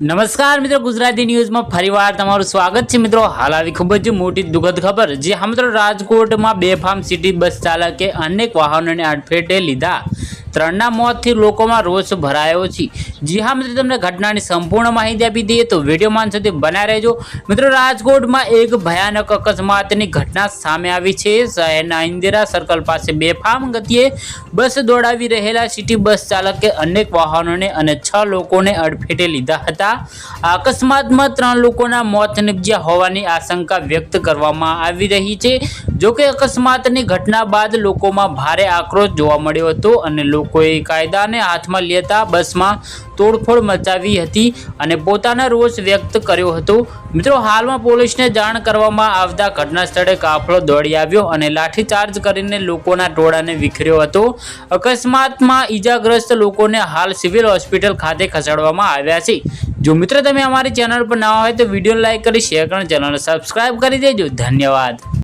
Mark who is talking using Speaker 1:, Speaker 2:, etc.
Speaker 1: નમસ્કાર મિત્રો, ગુજરાતી ન્યૂઝમાં ફરીવાર તમારું સ્વાગત છે. મિત્રો, હાલ આવી ખૂબ જ મોટી દુઃખદ ખબર જે હા મિત્રો, રાજકોટમાં બેફામ સિટી બસ ચાલકે અનેક વાહનોને અડફેટે લીધા. ત્રણના મોતથી લોકોમાં રોષ ભરાયો છે. જી હા મિત્રો, તમને ઘટનાની સંપૂર્ણ માહિતી આપી દઈએ તો વીડિયો માન સુધી બનાવી રહેજો. મિત્રો, રાજકોટમાં એક ભયાનક અકસ્માતની ઘટના સામે આવી છે. શહેરના ઇન્દિરા સર્કલ પાસે બેફામ ગતિએ બસ દોડાવી રહેલા સિટી બસ ચાલકે અનેક વાહનોને અને છ લોકોને અડફેટે લીધા હતા. આ અકસ્માતમાં ત્રણ લોકોના મોત નિપજ્યા હોવાની આશંકા વ્યક્ત કરવામાં આવી રહી છે. જોકે અકસ્માતની ઘટના બાદ લોકોમાં ભારે આક્રોશ જોવા મળ્યો હતો અને લોકોએ કાયદાને હાથમાં લેતા બસમાં તોડફોડ મચાવી હતી અને પોતાના રોષ વ્યક્ત કર્યો હતો. મિત્રો, હાલમાં પોલીસને જાણ કરવામાં આવતા ઘટના સ્થળે કાફલો દોડી આવ્યો અને લાઠીચાર્જ કરીને લોકોના ટોળાને વિખર્યો હતો. અકસ્માતમાં ઈજાગ્રસ્ત લોકોને હાલ સિવિલ હોસ્પિટલ ખાતે ખસેડવામાં આવ્યા છે. જો મિત્રો, તમે અમારી ચેનલ પર ના હોય તો વીડિયો લાઇક કરી, શેર કરી ચેનલને સબસ્ક્રાઈબ કરી દેજો. ધન્યવાદ.